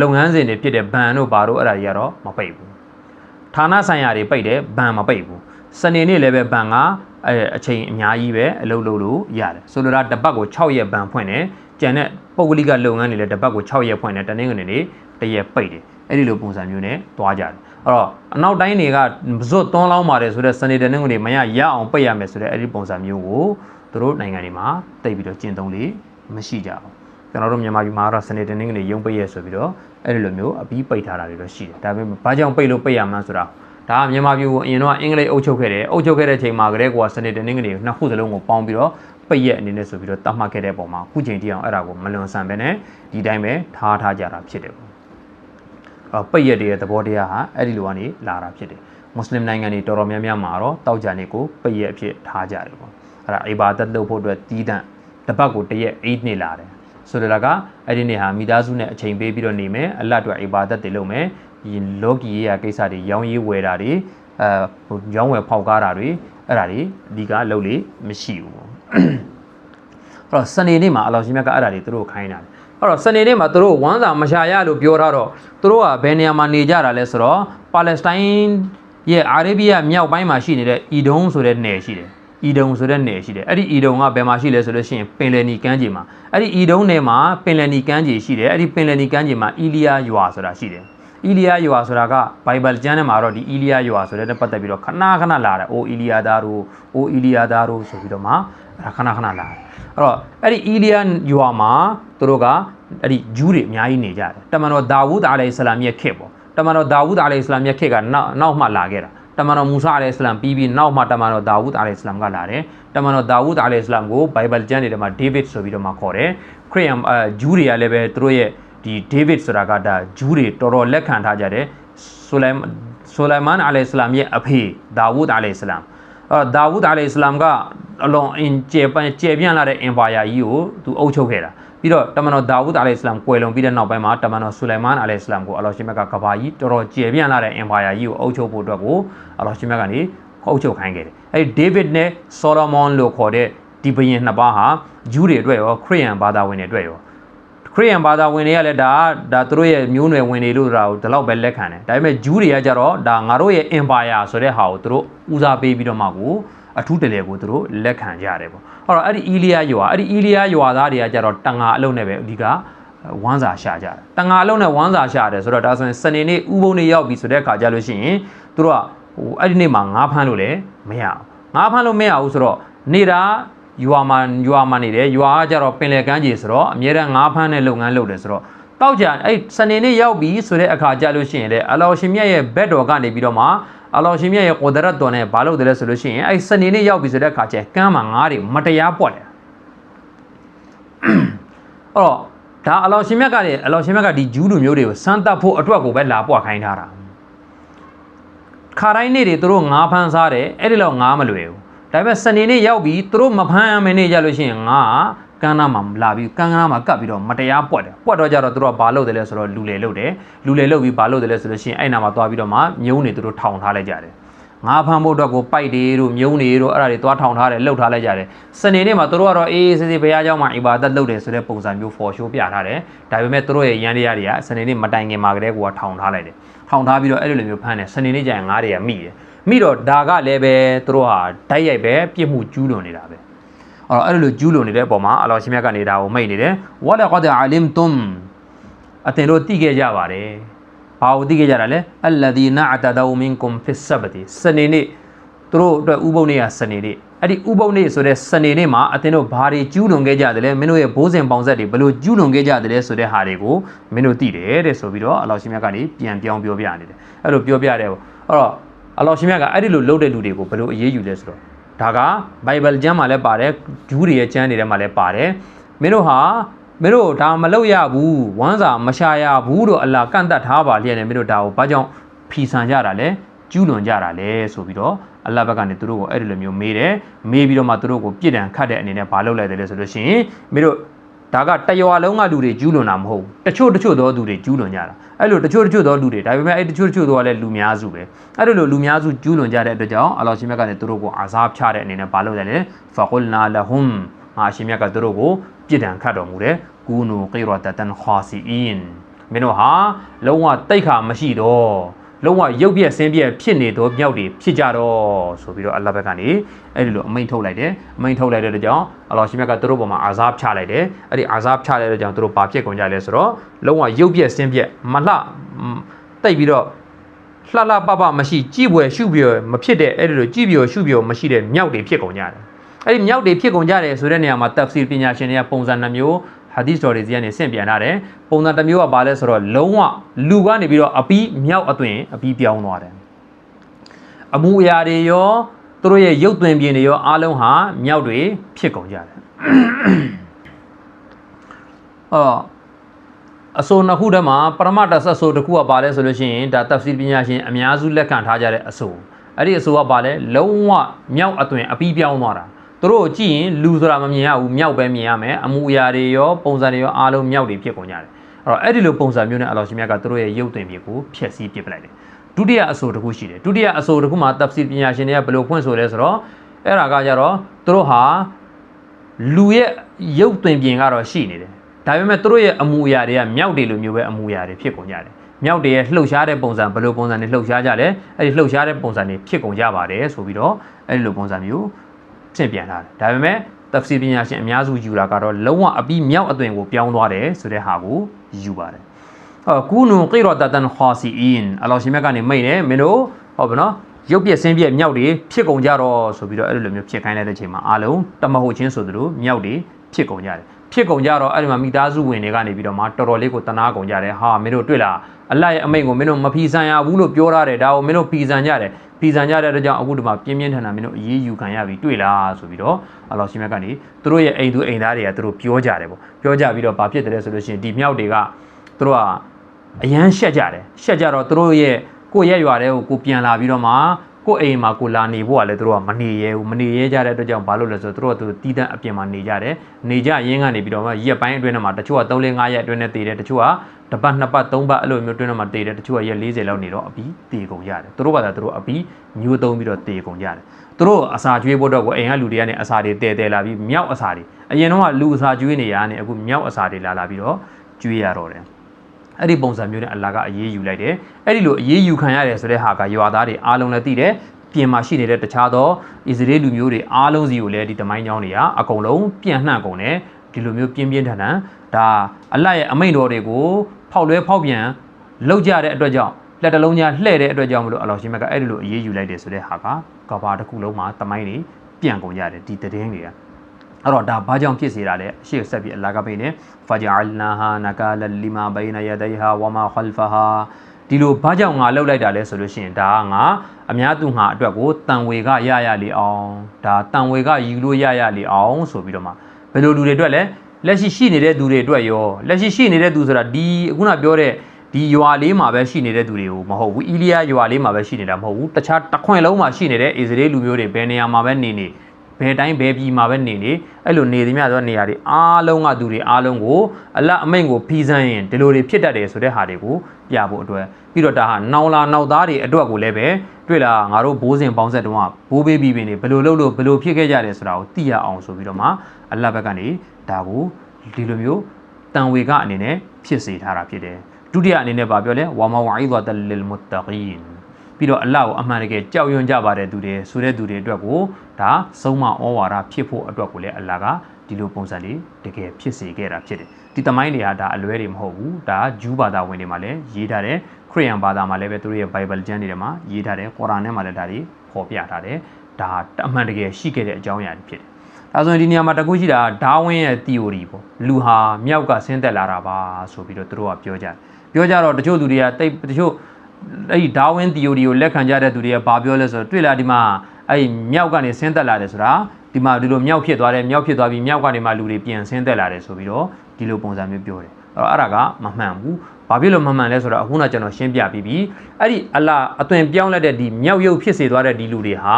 လုပ်ငန်းစဉ်တွေဖြစ်တဲ့ဘဏ်တို့ဘာတို့အဲ့ဒါတွေကတော့မပိတ်ဘူးဌာနဆိုင်ရာတွေပိတ်တယ်ဘဏ်မပိတ်ဘူးစနေနေ့လည်းပဲဘဏ်က အဲအချိန်အများကြီးပဲအလုပ်လုပ်လို့ရတယ်ဆိုလိုတာတစ်ပတ်ကို6ရက်ဘဏ်ဖွင့်တယ်ကျန်တဲ့ပုတ်ကလိကလုပ်ငန်းတွေလည်းတစ်ပတ်ကို6ရက်ဖွင့်တယ်တနင်္ဂနွေနေ့တရက်ပိတ်တယ်အဲ့ဒီလိုပုံစံမျိုးနဲ့သွားကြတယ်အဲ့တော့အနောက်တိုင်းတွေကဇွတ်သွန်းလောင်းပါတယ်ဆိုတော့စနေတနင်္ဂနွေမရရအောင်ပိတ်ရမယ်ဆိုတဲ့အဲ့ဒီပုံစံမျိုးကိုသူတို့နိုင်ငံတွေမှာတိတ်ပြီးတော့ကျင့်သုံးလေမရှိကြဘူးကျွန်တော်တို့မြန်မာပြည်မှာတော့စနေတနင်္ဂနွေရုံးပိတ်ရဆိုပြီးတော့အဲ့ဒီလိုမျိုးအပြီးပိတ်ထားတာတွေတော့ရှိတယ်ဒါပေမဲ့ဘာကြောင့်ပိတ်လို့ပိတ်ရမှန်းဆိုတာ ဒါကမြန်မာပြည်ကိုအရင်တော့အင်္ဂလိပ်အုပ်ချုပ်ခဲ့တယ်အုပ်ချုပ်ခဲ့တဲ့ချိန်မှာကတည်းကစနေတနင်္ဂနွေနှစ်ခုစလုံးကိုပေါင်းပြီးတော့ပိတ်ရက်အနေနဲ့ဆိုပြီးတော့တတ်မှတ်ခဲ့တဲ့ပုံမှာအခုချိန်ထိအောင်အဲ့ဒါကိုမလွန်ဆန်ပဲနဲ့ဒီတိုင်းပဲထားထားကြတာဖြစ်တယ်ပေါ့အော်ပိတ်ရက်တွေရဲ့သဘောတရားဟာအဲ့ဒီလိုကနေလာတာဖြစ်တယ်မွတ်စလင်နိုင်ငံတွေတော်တော်များများမှာတော့တောက်ကြနေကိုပိတ်ရက်အဖြစ်ထားကြတယ်ပေါ့အဲ့ဒါအိဘာဒတ်လုပ်ဖို့အတွက်တီးတန့်တစ်ပတ်ကိုတစ်ရက်အိတ်နေလာတယ် ဆိုတော့ကအဲ့ဒီနေ့ဟာမိသားစုနဲ့အချိန်ပေးပြီးတော့နေမယ်အလတ်အတွက်အိဘာဒတ်တွေလုပ်မယ်ဒီလောကီရေးရာကိစ္စတွေရောင်းရေးဝယ်တာတွေအဲဟိုရောင်းဝယ်ဖောက်ကားတာတွေအဲ့ဒါတွေအဓိကလုပ်လေမရှိဘူးပေါ့အဲ့တော့စနေနေ့မှာအလောရှင်မြတ်ကအဲ့ဒါတွေသူတို့ခိုင်းတာတယ်အဲ့တော့စနေနေ့မှာသူတို့ဝမ်းစာမရှာရလို့ပြောထားတော့သူတို့ကဘယ်နေရာမှာနေကြတာလဲဆိုတော့ပါလက်စတိုင်းရဲ့အာရေဗီးယားမြောက်ပိုင်းမှာရှိနေတဲ့အီဒုံဆိုတဲ့နယ်ရှိတယ် အီဒုံဆိုတဲ့နယ်ရှိတယ်အဲ့ဒီအီဒုံကဘယ်မှာရှိလဲဆိုလို့ရှိရင်ပင်လယ်နီကမ်းခြေမှာအဲ့ဒီအီဒုံနယ်မှာပင်လယ်နီကမ်းခြေရှိတယ်အဲ့ဒီပင်လယ်နီကမ်းခြေမှာအီလီယာရွာဆိုတာရှိတယ်အီလီယာရွာဆိုတာကဘိုင်ဘယ်ကျမ်းထဲမှာတော့ဒီအီလီယာရွာဆိုတဲ့နဲ့ပတ်သက်ပြီးတော့ခဏခဏလာတယ်အိုအီလီယာသားတို့အိုအီလီယာသားတို့ဆိုပြီးတော့မှအဲ့ဒါခဏခဏလာတယ်အဲ့တော့အဲ့ဒီအီလီယန်ယွာမှာသူတို့ကအဲ့ဒီဂျူးတွေအများကြီးနေကြတယ်တမန်တော်ဒါဝုဒ်အာလိုင်ဆလာမ်ရဲ့ခေတ်ပေါ့တမန်တော်ဒါဝုဒ်အာလိုင်ဆလာမ်ရဲ့ခေတ်ကနောက်နောက်မှလာခဲ့တာ တမန်တော်မူဆာအာလိုင်ဆလာမ်ပြီးပြီးနောက်မှတမန်တော်ဒါဝုဒ်အာလိုင်ဆလာမ်ကလာတယ်တမန်တော်ဒါဝုဒ်အာလိုင်ဆလာမ်ကိုဘိုင်ဘယ်ကျမ်းတွေထဲမှာဒေးဗစ်ဆိုပြီးတော့မှခေါ်တယ်ခရစ်ယာန်အဲဂျူးတွေကလည်းပဲသူတို့ရဲ့ဒီဒေးဗစ်ဆိုတာကဒါဂျူးတွေတော်တော်လက်ခံထားကြတယ်ဆိုလိုင်ဆိုလိုင်မန်အာလိုင်ဆလာမ်ရဲ့အဖေဒါဝုဒ်အာလိုင်ဆလာမ်အဲ့တော့ဒါဝုဒ်အာလိုင်အစ္စလာမ်ကအလွန်အင်ကျေပန်ကျေပြန့်လာတဲ့ empire ကြီးကိုသူအုပ်ချုပ်ခဲ့တာ ပြီးတော့တမန်တော်ဒါဝုဒ်အာလိုင်အစ္စလာမ်ကွယ်လွန်ပြီးတဲ့နောက်ပိုင်းမှာတမန်တော်ဆူလိုင်မန်အာလိုင်အစ္စလာမ်ကိုအလောရှိမြတ်ကကဘာကြီးတော်တော်ကျေပြန့်လာတဲ့ empire ကြီးကိုအုပ်ချုပ်ဖို့အတွက်ကိုအလောရှိမြတ်ကနေအုပ်ချုပ်ခိုင်းခဲ့တယ်အဲ့ဒီဒေးဗစ်နဲ့ဆော်လမွန်လို့ခေါ်တဲ့ဒီဘုရင်နှစ်ပါးဟာဂျူးတွေအတွက်ရောခရစ်ယာန်ဘာသာဝင်တွေအတွက်ရောခရစ်ယာန်ဘာသာဝင်တွေကလည်းဒါဒါသူတို့ရဲ့မျိုးနွယ်ဝင်တွေလို့ဒါကိုဒီလောက်ပဲလက်ခံတယ်ဒါပေမဲ့ဂျူးတွေကကြတော့ဒါငါတို့ရဲ့ empire ဆိုတဲ့ဟာကိုသူတို့ဦးစားပေးပြီးတော့မှကို အထူးတလေကိုသူတို့လက်ခံကြရတယ်ပေါ့အဲ့တော့အဲ့ဒီအီလီယာယွာအဲ့ဒီအီလီယာယွာသားတွေကကြတော့တန်ငါအလုံးနဲ့ပဲအဓိကဝမ်းစာရှာကြတယ်တန်ငါအလုံးနဲ့ဝမ်းစာရှာတယ်ဆိုတော့ဒါဆိုရင်စနေနေ့ဥပုံနေ့ရောက်ပြီဆိုတဲ့အခါကျလို့ရှိရင်သူတို့ကဟိုအဲ့ဒီနေ့မှာငါးဖမ်းလို့လည်းမရအောင်ငါးဖမ်းလို့မရဘူးဆိုတော့နေတာရွာမှာရွာမှာနေတယ်ရွာကကြတော့ပင်လယ်ကမ်းခြေဆိုတော့အများရန်ငါးဖမ်းတဲ့လုပ်ငန်းလုပ်တယ်ဆိုတော့တောက်ကြအဲ့စနေနေ့ရောက်ပြီဆိုတဲ့အခါကြလို့ရှိရင်လေအလောရှင်မြတ်ရဲ့ဘက်တော်ကနေပြီးတော့မှ အလောရှင်မြတ်ရဲ့ကိုဒရတ်တော်နဲ့ဘာလုပ်တယ်လဲဆိုလို့ရှိရင်အဲ့စနေနေ့ရောက်ပြီဆိုတဲ့အခါကျကမ်းမှာငါးတွေမတရားပွက်တယ်အဲ့တော့ဒါအလောရှင်မြတ်ကလည်းအလောရှင်မြတ်ကဒီဂျူးလူမျိုးတွေကိုစမ်းသပ်ဖို့အတွက်ကိုပဲလာပွက်ခိုင်းထားတာခါတိုင်းနေ့တွေသူတို့ငါးဖမ်းစားတယ်အဲ့ဒီလောက်ငါးမလွယ်ဘူးဒါပေမဲ့စနေနေ့ရောက်ပြီးသူတို့မဖမ်းရမယ့်နေ့ကြလို့ရှိရင်ငါ ကန်းနာမှာလာပြီးကန်းနာမှာကပ်ပြီးတော့မတရားပွက်တယ်ပွက်တော့ကြတော့သူတို့ကဘာလုပ်တယ်လဲဆိုတော့လူလေလုပ်တယ်လူလေလုပ်ပြီးဘာလုပ်တယ်လဲဆိုလို့ရှိရင်အဲ့နာမှာသွားပြီးတော့မှမြုံနေသူတို့ထောင်ထားလိုက်ကြတယ်ငါဖမ်းဖို့အတွက်ကိုပိုက်တွေတို့မြုံတွေတို့အဲ့ဒါတွေသွားထောင်ထားတယ်လှုပ်ထားလိုက်ကြတယ်စနေနေ့မှာသူတို့ကတော့အေးအေးဆေးဆေးဘုရားကျောင်းမှာအီဘာဒတ်လုပ်တယ်ဆိုတဲ့ပုံစံမျိုး for show ပြထားတယ်ဒါပေမဲ့သူတို့ရဲ့ရန်တရားတွေကစနေနေ့မတိုင်ခင်မှာကတည်းကထောင်ထားလိုက်တယ်ထောင်ထားပြီးတော့အဲ့လိုလိုမျိုးဖမ်းတယ်စနေနေ့ကျရင်ငါးတွေကမိတယ်မိတော့ဒါကလည်းပဲသူတို့ဟာဓာတ်ရိုက်ပဲပြစ်မှုကျူးလွန်နေတာပဲအဲ့ တော့အဲ့လိုလိုကျူးလွန်နေတဲ့အပေါ်မှာအလောရှင်မြတ်ကနေဒါကိုမိတ်နေတယ်ဝါလကဒ်အလင်တုမ်အတင်တို့သိခဲ့ကြပါတယ်ဘာကိုသိခဲ့ကြတာလဲအလဒီနာအတဒူမင်ကွမ်ဖစ်ဆဘတီစနေနေ့သူတို့အတွက်ဥပုံနေ့ကစနေနေ့အဲ့ဒီဥပုံနေ့ဆိုတဲ့စနေနေ့မှာအတင်တို့ဘာတွေကျူးလွန်ခဲ့ကြတယ်လဲမင်းတို့ရဲ့ဘိုးစဉ်ပေါင်ဆက်တွေဘယ်လိုကျူးလွန်ခဲ့ကြတယ်လဲဆိုတဲ့ဟာတွေကိုမင်းတို့သိတယ်တဲ့ဆိုပြီးတော့အလောရှင်မြတ်ကနေပြန်ပြောင်းပြောပြနေတယ်အဲ့လိုပြောပြတယ်ပေါ့အဲ့တော့အလောရှင်မြတ်ကအဲ့ဒီလိုလုပ်တဲ့လူတွေကိုဘယ်လိုအရေးယူလဲဆိုတော့ ဒါကဘိုင်ဘယ်ကျမ်းမှာလည်းပါတယ်ဂျူးတွေရဲ့ကျမ်းတွေထဲမှာလည်းပါတယ်မင်းတို့ဟာမင်းတို့ဒါမလုပ်ရဘူးဝမ်းစာမရှာရဘူးလို့အလာကန့်တတ်ထားပါလျက်နဲ့မင်းတို့ဒါကိုဘာကြောင့်ဖီဆန်ကြတာလဲကျူးလွန်ကြတာလဲဆိုပြီးတော့အလ္လာဟ်ဘက်ကနေသူတို့ကိုအဲ့ဒီလိုမျိုးမေးတယ်မေးပြီးတော့မှသူတို့ကိုပြစ်ဒဏ်ခတ်တဲ့အနေနဲ့ဘာလုပ်လိုက်တယ်လဲဆိုလို့ရှိရင်မင်းတို့ ဒါကတရွာလုံးကလူတွေကျူးလွန်တာမဟုတ်ဘူးတချို့တချို့သောသူတွေကျူးလွန်ကြတာအဲ့လိုတချို့တချို့သောလူတွေဒါပေမဲ့အဲ့တချို့တချို့သောကလည်းလူများစုပဲအဲ့လိုလိုလူများစုကျူးလွန်ကြတဲ့အတွက်ကြောင့်အလ္လာဟ်ရှင်မြတ်ကလည်းသူတို့ကိုအာဇာဖြတဲ့အနေနဲ့ဘာလုပ်တယ်လဲဖကုလနာလဟွမ်ငါရှင်မြတ်ကသူတို့ကိုပြစ်ဒဏ်ခတ်တော်မူတယ်ကူနူကီရတတန်ခါစီအင်မင်းတို့ဟာလုံးဝတိတ်ခါမရှိတော့ လုံးဝရုပ်ပြက်ဆင်းပြက်ဖြစ်နေသောမြောက်တွေဖြစ်ကြတော့ဆိုပြီးတော့အလ္လာဟ်ဘက်ကနေအဲ့ဒီလိုအမိန့်ထုတ်လိုက်တယ်အမိန့်ထုတ်လိုက်တဲ့အတွက်ကြောင့်အလ္လာဟ်ရှင်မြတ်ကသူတို့ပေါ်မှာအာဇာဖြလိုက်တယ်အဲ့ဒီအာဇာဖြလိုက်တဲ့အတွက်ကြောင့်သူတို့ဘာဖြစ်ကုန်ကြလဲဆိုတော့လုံးဝရုပ်ပြက်ဆင်းပြက်မလှမတိတ်ပြီးတော့လှလှပပမရှိကြည့်ပွဲရှုပွဲမဖြစ်တဲ့အဲ့ဒီလိုကြည့်ပွဲရှုပွဲမရှိတဲ့မြောက်တွေဖြစ်ကုန်ကြတယ်အဲ့ဒီမြောက်တွေဖြစ်ကုန်ကြတယ်ဆိုတဲ့နေရာမှာတက်ဖ်စီပညာရှင်တွေကပုံစံနှမျိုး ဟာဒီသ်တော်တွေစီကနေဆင့်ပြန်ထားတယ်ပုံစံတစ်မျိုးကဘာလဲဆိုတော့လုံးဝလူကနေပြီးတော့အပီးမြောက်အသွင်အပီးပြောင်းသွားတယ်အမှုအရာတွေရောသူတို့ရဲ့ရုပ်သွင်ပြင်တွေရောအားလုံးဟာမြောက်တွေဖြစ်ကုန်ကြတယ်အော်အဆိုနှစ်ခုတည်းမှာပရမတ္တဆက်ဆိုတစ်ခုကပါလဲဆိုလို့ရှိရင်ဒါတဖ်စီပညာရှင်အများစုလက်ခံထားကြတဲ့အဆိုအဲ့ဒီအဆိုကပါလဲလုံးဝမြောက်အသွင်အပီးပြောင်းသွားတာ သူတို့ကိုကြည့်ရင်လူဆိုတာမမြင်ရဘူးမြောက်ပဲမြင်ရမယ်အမှုအရာတွေရောပုံစံတွေရောအားလုံးမြောက်တွေဖြစ်ကုန်ကြတယ်အဲ့တော့အဲ့ဒီလိုပုံစံမျိုးနဲ့အလောရှင်မြတ်ကသူတို့ရဲ့ရုပ်သွင်ပြင်ကိုဖျက်ဆီးပစ်ပလိုက်တယ်ဒုတိယအဆိုတစ်ခုရှိတယ်ဒုတိယအဆိုတစ်ခုမှာတပ်စီပညာရှင်တွေကဘယ်လိုဖွင့်ဆိုလဲဆိုတော့အဲ့ဒါကကြတော့သူတို့ဟာလူရဲ့ရုပ်သွင်ပြင်ကတော့ရှိနေတယ်ဒါပေမဲ့သူတို့ရဲ့အမူအရာတွေကမြောက်တွေလိုမျိုးပဲအမူအရာတွေဖြစ်ကုန်ကြတယ်မြောက်တွေရဲ့လှုပ်ရှားတဲ့ပုံစံဘယ်လိုပုံစံတွေလှုပ်ရှားကြလဲအဲ့ဒီလှုပ်ရှားတဲ့ပုံစံတွေဖြစ်ကုန်ကြပါတယ်ဆိုပြီးတော့အဲ့ဒီလိုပုံစံမျိုး သင်ပြန်လာတယ်ဒါပေမဲ့တပ်စီပညာရှင်အများစုယူတာကတော့လုံးဝအပြီးမြောက်အသွင်ကိုပြောင်းသွားတယ်ဆိုတဲ့ဟာကိုယူပါတယ်ဟောကူနူကိရတတန်ခါစီအင်အလောရှင်မြတ်ကနေမိတ်တယ်မင်းတို့ဟောဗောနော်ရုပ်ပြက်ဆင်းပြက်မြောက်တွေဖြစ်ကုန်ကြတော့ဆိုပြီးတော့အဲ့လိုမျိုးဖြစ်ခိုင်းလိုက်တဲ့ချိန်မှာအားလုံးတမဟုတ်ချင်းဆိုသလိုမြောက်တွေဖြစ်ကုန်ကြတယ်ဖြစ်ကုန်ကြတော့အဲ့ဒီမှာမိသားစုဝင်တွေကနေပြီးတော့မှတော်တော်လေးကိုတနာကုန်ကြတယ်ဟာမင်းတို့တွေ့လားအလိုက်အမိတ်ကိုမင်းတို့မဖီဆန်ရဘူးလို့ပြောထားတယ်ဒါကိုမင်းတို့ဖီဆန်ကြတယ်ဖီဆန်ကြတဲ့အတွက်ကြောင့်အခုဒီမှာပြင်းပြင်းထန်ထန်မင်းတို့အေးအေးယူခံရပြီတွေ့လားဆိုပြီးတော့အလောရှင်မြတ်ကနေသူတို့ရဲ့အိမ်သူအိမ်သားတွေကသူတို့ပြောကြတယ်ပေါ့ပြောကြပြီးတော့ဘာဖြစ်တယ်လဲဆိုလို့ရှိရင်ဒီမြောက်တွေကသူတို့ကအရန်ရှက်ကြတယ်ရှက်ကြတော့သူတို့ရဲ့ကိုယ့်ရဲ့ရွာတဲ့ကိုကိုပြန်လာပြီးတော့မှ ကိုယ့်အိမ်မှာကိုလာနေဖို့ကလည်းသူတို့ကမနေရဲဘူးမနေရဲကြတဲ့အတွက်ကြောင့်ဘာလို့လဲဆိုတော့သူတို့ကသူတီးတန့်အပြင်မှာနေကြတယ်နေကြရင်းကနေပြီးတော့မှရက်ပိုင်းအတွင်းမှာတချို့က3 4 5ရက်အတွင်းနဲ့တည်တယ်တချို့ကတစ်ပတ်နှစ်ပတ်သုံးပတ်အဲ့လိုမျိုးအတွင်းမှာတည်တယ်တချို့ကရက်40လောက်နေတော့အပီးတည်ကုန်ရတယ်သူတို့ကသာသူတို့အပီးမျိုးသုံးပြီးတော့တည်ကုန်ကြတယ်သူတို့အစာကျွေးဖို့တော့ကိုအိမ်ကလူတွေကနေအစာတွေတည်တည်လာပြီးမြောက်အစာတွေအရင်တော့ကလူအစာကျွေးနေရတာနဲ့အခုမြောက်အစာတွေလာလာပြီးတော့ကျွေးရတော့တယ် အဲ့ဒီပုံစံမျိုးနဲ့အလ္လာဟ်ကအေးအေးယူလိုက်တယ်အဲ့ဒီလိုအေးအေးယူခံရတယ်ဆိုတဲ့ဟာကရွာသားတွေအားလုံးလည်းသိတယ်ပြင်မှာရှိနေတဲ့တခြားသောအစ္စရေးလူမျိုးတွေအားလုံးစီကိုလည်းဒီတမိုင်းကြောင်းတွေကအကုန်လုံးပြန့်နှံ့ကုန်တယ်ဒီလိုမျိုးပြင်းပြင်းထန်ထန်ဒါအလ္လာဟ်ရဲ့အမိန့်တော်တွေကိုဖောက်လွဲဖောက်ပြန်လောက်ကြတဲ့အတွက်ကြောင့်လက်တလုံးညာလှဲ့တဲ့အတွက်ကြောင့်မလို့အလောရှင်မြတ်ကအဲ့ဒီလိုအေးအေးယူလိုက်တယ်ဆိုတဲ့ဟာကကဘာတစ်ခုလုံးမှာတမိုင်းတွေပြန့်ကုန်ကြတယ်ဒီသတင်းတွေက အဲ့တော့ဒါဘာကြောင့်ဖြစ်စေတာလဲအရှိဆက်ပြီးအလ္လာဟ်ကပေးနေဖာဂျအလ်နာဟာနကာလလီမာဘိနယဒိဟာဝမာခလ်ဖဟာဒီလိုဘာကြောင့်ငါလှုပ်လိုက်တာလဲဆိုလို့ရှိရင်ဒါကငါအများသူငါအတွက်ကိုတန်ဝေကရရလေအောင်ဒါတန်ဝေကယူလို့ရရလေအောင်ဆိုပြီးတော့မှဘယ်လိုလူတွေအတွက်လဲလက်ရှိရှိနေတဲ့သူတွေအတွက်ရောလက်ရှိရှိနေတဲ့သူဆိုတာဒီအခုနပြောတဲ့ဒီရွာလေးမှာပဲရှိနေတဲ့သူတွေကိုမဟုတ်ဘူးအီလီယာရွာလေးမှာပဲရှိနေတာမဟုတ်ဘူးတခြားတစ်ခွင်လုံးမှာရှိနေတဲ့အစ္စရေးလူမျိုးတွေဘယ်နေရာမှာပဲနေနေ ဘယ်တိုင်းဘယ်ပြည်မှာပဲနေနေအဲ့လိုနေသည်များသောနေရာတွေအားလုံးကသူတွေအားလုံးကိုအလတ်အမိန့်ကိုဖီးစမ်းရင်ဒီလိုတွေဖြစ်တတ်တယ်ဆိုတဲ့ဟာတွေကိုပြဖို့အတွက်ပြီးတော့ဒါဟာနောင်လာနောက်သားတွေအတွက်ကိုလည်းပဲတွေ့လားငါတို့ဘိုးစဉ်ပေါင်းဆက်တုန်းကဘိုးဘေးပြီးပြီနေဘယ်လိုလုပ်လို့ဘယ်လိုဖြစ်ခဲ့ကြတယ်ဆိုတာကိုသိရအောင်ဆိုပြီးတော့မှအလတ်ဘက်ကနေဒါကိုဒီလိုမျိုးတန်ဝေကအနေနဲ့ဖြစ်စေထားတာဖြစ်တယ်ဒုတိယအနေနဲ့ဗာပြောလဲဝါမဝါအိဒတ်လလ်မုတ္တကီန် ပြီးတော့အလ္လာဟ်ကိုအမှန်တကယ်ကြောက်ရွံ့ကြပါတဲ့သူတွေဆိုတဲ့သူတွေအတွက်ကိုဒါဆုံးမဩဝါဒဖြစ်ဖို့အတွက်ကိုလည်းအလ္လာဟ်ကဒီလိုပုံစံလေးတကယ်ဖြစ်စေခဲ့တာဖြစ်တယ်ဒီတမိုင်းတွေကဒါအလွဲတွေမဟုတ်ဘူးဒါဂျူးဘာသာဝင်တွေမှာလည်းရေးထားတယ်ခရစ်ယာန်ဘာသာမှာလည်းပဲသူတို့ရဲ့ Bible ကျမ်းတွေထဲမှာရေးထားတယ်ကုရ်အာန်ထဲမှာလည်းဒါတွေဖော်ပြထားတယ်ဒါအမှန်တကယ်ရှိခဲ့တဲ့အကြောင်းအရာတွေဖြစ်တယ်ဒါဆိုရင်ဒီနေရာမှာတကူရှိတာဒါဝင်းရဲ့ theory ပေါ့လူဟာမြောက်ကဆင်းသက်လာတာပါဆိုပြီးတော့သူတို့ကပြောကြတယ်ပြောကြတော့တချို့လူတွေကတိတ်တချို့ အဲ့ဒီဒါဝင်း theory ကိုလက်ခံကြတဲ့သူတွေကဘာပြောလဲဆိုတော့တွေ့လားဒီမှာအဲ့ဒီမြောက်ကနေဆင်းသက်လာတယ်ဆိုတာဒီမှာဒီလိုမြောက်ဖြစ်သွားတယ်မြောက်ဖြစ်သွားပြီးမြောက်ကနေမှလူတွေပြန်ဆင်းသက်လာတယ်ဆိုပြီးတော့ဒီလိုပုံစံမျိုးပြောတယ်အဲ့တော့အဲ့ဒါကမမှန်ဘူးဘာဖြစ်လို့မမှန်လဲဆိုတော့အခုနကကျွန်တော်ရှင်းပြပြီးပြီအဲ့ဒီအလားအသွင်ပြောင်းလဲတဲ့ဒီမြောက်ရုပ်ဖြစ်စေသွားတဲ့ဒီလူတွေဟာ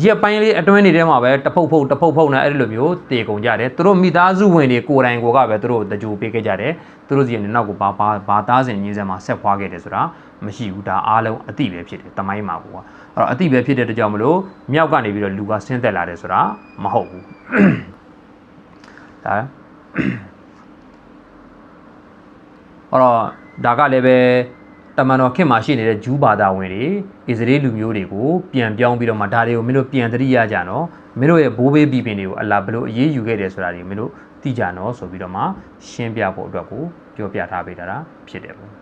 ရက်ပိုင်းလေးအတွင်းနေထဲမှာပဲတဖုတ်ဖုတ်တဖုတ်ဖုတ်နဲ့အဲ့ဒီလိုမျိုးတေကုန်ကြတယ်သူတို့မိသားစုဝင်တွေကိုယ်တိုင်ကိုကပဲသူတို့တကြိုပေးခဲ့ကြတယ်သူတို့စီကနေနောက်ကိုဘာဘာဘာသားစဉ်ရင်းစက်မှာဆက်ဖွားခဲ့တယ်ဆိုတာမရှိဘူးဒါအားလုံးအတိပဲဖြစ်တယ်တမိုင်းမှာကွာအဲ့တော့အတိပဲဖြစ်တဲ့တကြောင်မလို့မြောက်ကနေပြီးတော့လူကဆင်းသက်လာတယ်ဆိုတာမဟုတ်ဘူးဒါအဲ့တော့ဒါကလည်းပဲ တမန်တော်ခင်မှာရှိနေတဲ့ဂျူးဘာသာဝင်တွေအစ္စရေးလူမျိုးတွေကိုပြန်ပြောင်းပြီးတော့မှဒါတွေကိုမင်းတို့ပြန်သတိရကြနော်မင်းတို့ရဲ့ဘိုးဘေးပြည်ပင်တွေကိုအလာဘလို့အေးအေးယူခဲ့တယ်ဆိုတာတွေမင်းတို့သိကြနော်ဆိုပြီးတော့မှရှင်းပြဖို့အတွက်ကိုပြောပြထားပေးတာဖြစ်တယ်ပေါ့